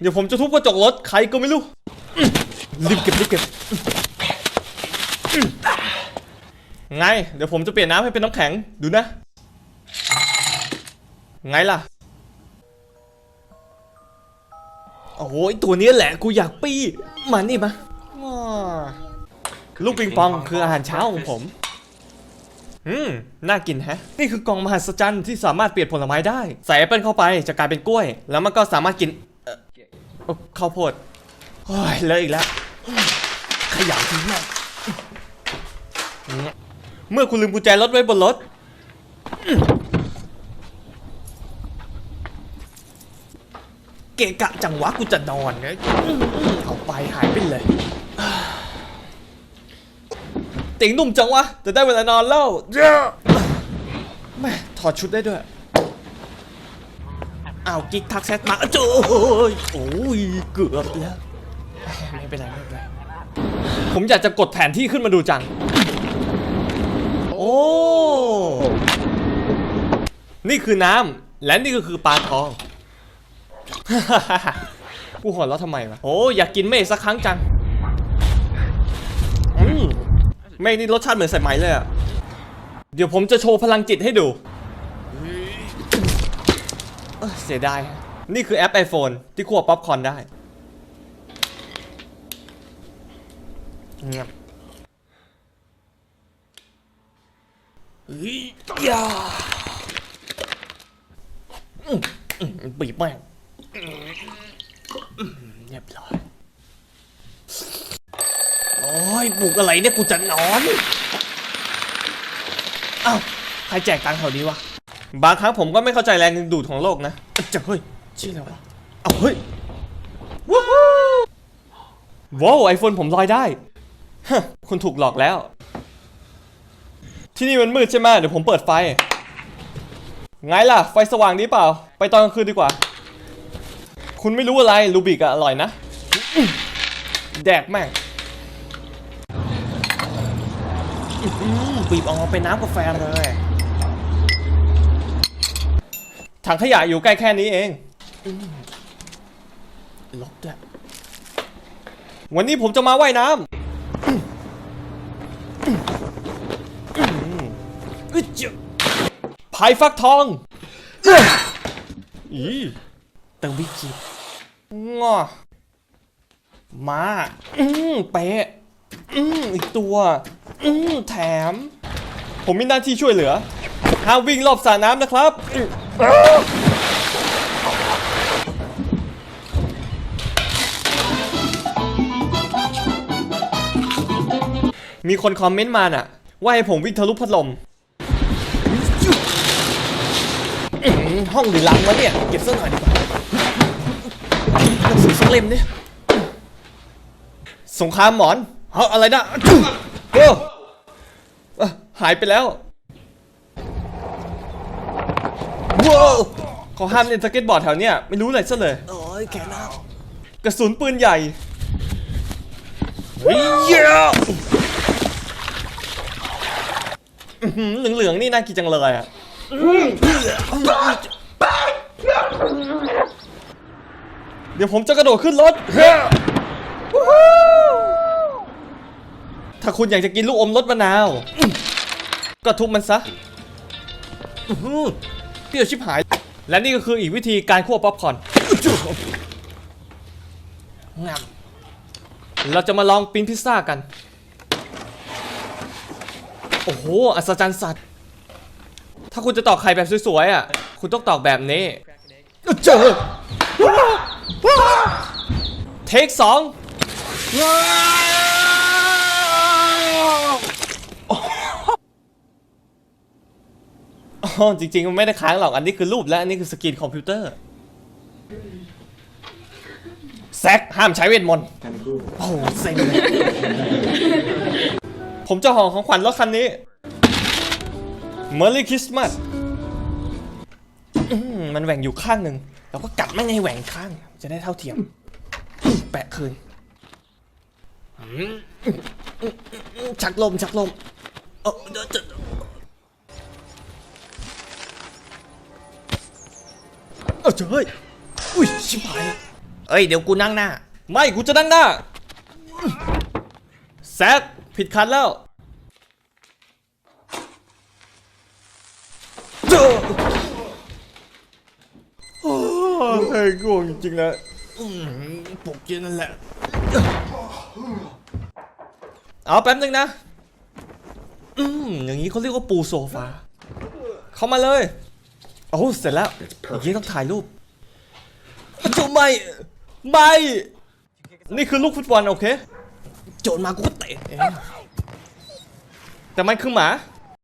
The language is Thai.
เดี๋ยวผมจะทุบกระจกรถใครก็ไม่รู้รีบเก็บรีบเก็บไง เดี๋ยวผมจะเปลี่ยนน้ำให้เป็นน้ำแข็งดูนะ ไงล่ะ โอ้โหตัวนี้แหละกูอยากปี้ มานี่มาลูกปิงปองคืออาหารเช้าของผม อืม น่ากินแฮะ นี่คือกล่องมหัศจรรย์ที่สามารถเปลี่ยนผลไม้ได้ ใส่แอปเปิลเข้าไปจะกลายเป็นกล้วย แล้วมันก็สามารถกิน ข้าวโพดโอ้ยเลอะอีกแล้ว ขยำทิ้งแม่งเมื่อคุณลืมกุญแจรถไว้บนรถ เกะกะจังวะกูจะนอนไงเอาไปหายไปเลยติ่งหนุ่มจังวะจะได้เวลานอนแล้วแม่ถอดชุดได้ด้วย อ้าวกิ๊กทักแซดมาโจ้ยโอ้ยเกือบแล้วไม่เป็นไรไม่เป็นไรผมอยากจะกดแผนที่ขึ้นมาดูจัง โอ้ นี่คือน้ำและนี่ก็คือปลาทอง กูหัวเราะทำไมวะ โอ้อยากกินเมฆสักครั้งจังอืมเมฆนี่รสชาติเหมือนสายไหมเลยอะเดี๋ยวผมจะโชว์พลังจิตให้ดูเออเสียดาย นี่คือแอป iPhone ที่คั่วป๊อปคอร์นได้เงียบเฮ้ยยาอืมอืมบีบแม่งเรียบร้อยโอ้ยปลุกอะไรเนี่ยกูจะนอน อ้าว ใครแจกตังค์แถวนี้วะ บางครั้งผมก็ไม่เข้าใจแรงดึงดูดของโลกนะจะเฮ้ยชื่ออะไรวะเอาเฮ้ยว้าวว้าวไอโฟนผมลอยได้ฮะคุณถูกหลอกแล้ว ที่นี่มันมืดใช่ไหมเดี๋ยวผมเปิดไฟ ไงล่ะ ไฟสว่างดีเปล่า ไปตอนกลางคืนดีกว่า คุณไม่รู้อะไรลูบิกอะอร่อยนะอื้อแดกแม่งอืมบีบออกมาเป็นน้ำกาแฟเลย ถังขยะอยู่ใกล้แค่นี้เองอืมลบด้วยวันนี้ผมจะมาว่ายน้ำอืมอืมอืมอึดจึพายฟักทองเอ้ยอีเติมวิจิงอมาอืมเป๊ะอืมอีกตัว อืมแถม ผมมีหน้าที่ช่วยเหลือห้ามวิ่งรอบสระน้ำนะครับอื มีคนคอมเมนต์มาน่ะ ว่าให้ผมวิ่งทะลุพัดลมห้องหรือลังวะเนี่ย เก็บเสื้อหน่อยดีกว่าหนังสือสักเล่มดิสงครามหมอนเฮ้ยอะไรนะโอ้เอ้อหายไปแล้ว ว้าวเขาห้ามเล่นสเก็ตบอร์ดแถวเนี้ยไม่รู้อะไรซะเลยโอ้ยแขนเอากระสุนปืนใหญ่เฮ้ยเหี้ยอื้อหือเหลืองๆนี่น่ากินจังเลยอะเดี๋ยวผมจะกระโดดขึ้นรถ ถ้าคุณอยากจะกินลูกอมรสมะนาว ก็ทุบมันซะ อื้อหือเปรี้ยวชิบหาย และนี่ก็คืออีกวิธีการคั่วป๊อปคอร์นงามเราจะมาลองปิ้นพิซซ่ากัน โอ้โห อัศจรรย์สัตว์ ถ้าคุณจะตอกไข่แบบสวยๆอะ คุณต้องตอกแบบนี้เจอเทคสอง อ๋อจริงๆมันไม่ได้ค้างหรอกอันนี้คือรูปและอันนี้คือสกรีนคอมพิวเตอร์แซกห้ามใช้เวทมนต์โอ้โหเซ็งเลยผมจะห่อของขวัญรถคันนี้ Merry Christmas มันแหว่งอยู่ข้างหนึ่งเราก็กัดไม่ให้แหว่งข้าง จะได้เท่าเทียม แปะคืนชักลมชักลมเออ เดี๋ยวจะเออเจ้ยอุ้ยชิบหายแล้วเอ้ยเดี๋ยวกูนั่งหน้า ไม่กูจะนั่งหน้าแซดผิดคันแล้วเจ้าโอ้ยง่วงจริงๆนะอืมปลุกกินนั่นแหละ เอาแป๊บนึงนะ อืมอย่างนี้เขาเรียกว่าปูโซฟา เข้ามาเลย โอ้เสร็จแล้วอย่างนี้ต้องถ่ายรูปจุไม่ไม่นี่คือลูกฟุตบอลโอเค โจรมากูก็เตะเองแต่มันคือหมา